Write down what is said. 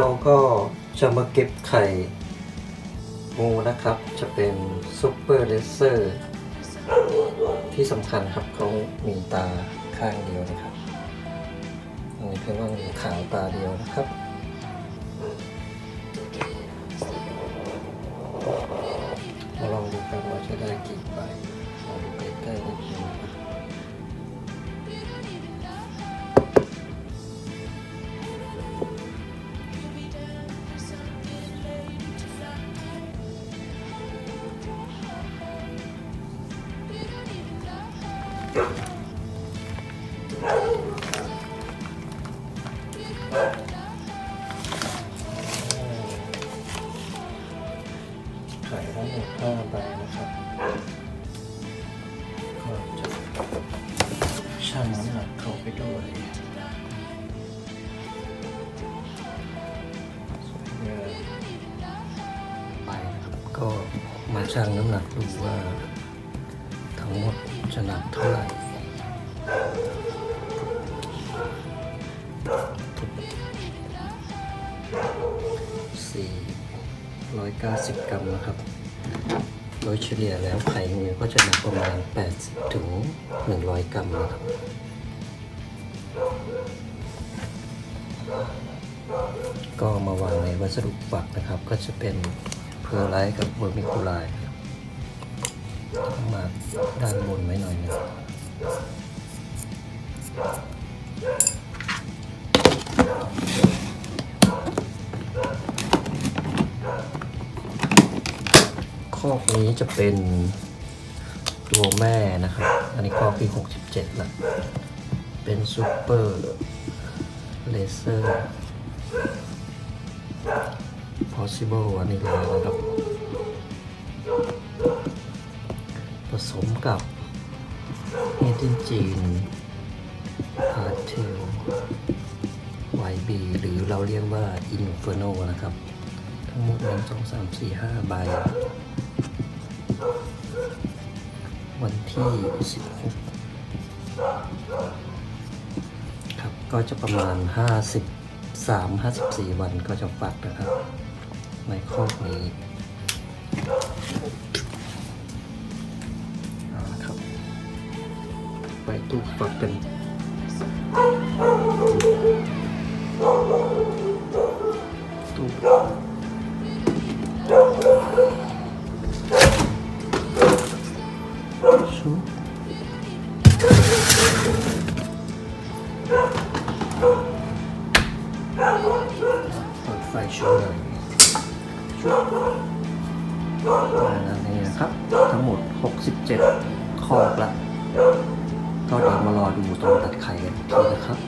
เราก็จะมาเก็บไข่งูนะครับ จะเป็นซูเปอร์เลเซอร์ที่สำคัญครับเขามีตาข้างเดียวนะครับอันนี้เพียงว่ามีขาวตาเดียวนะครับ ไข่ทั้งหมดห้าใบนะครับก็จะชั่งน้ำหนักเข้าไปด้วยเพื่อไปนะครับก็มาชั่งน้ำหนักดูว่าทั้งหมด จะหนักเท่าไหร่สี่ร้อยเก้าสิบกรัมนะครับโดยเฉลี่ยแล้วไข่งูก็จะหนักประมาณ 80 ถึง 100 กรัมนะครับ ก็มาวางในวัสดุปักนะครับ ก็จะเป็นเพอร์ไลท์กับเวอร์มิคูไลน์ มาด้านบนไว้หน่อยนึงคอกนี้จะเป็นตัวแม่นะครับ อันนี้คอกที่ 67ละเป็นซูเปอร์เลเซอร์ possible อันนี้เลยนะครับ สมกับเฮตินจีนพาเทลไวบีหรือเราเรียกว่าอินเฟอร์โนนะครับ ทั้งหมดหนึ่งสองสามสี่ห้าใบ วันที่สิบหกครับก็จะประมาณห้าสิบสามห้าสิบสี่วันก็จะฟักนะครับ ในคอนี้ ไปตู้ฟักเป็นตู้ชุบเปิดไฟช่วยนั่นเองนะครับ ทั้งหมด 67คอละ ก็เดี๋ยวมารอดูตอนตัดไข่กันอีกทีนะครับ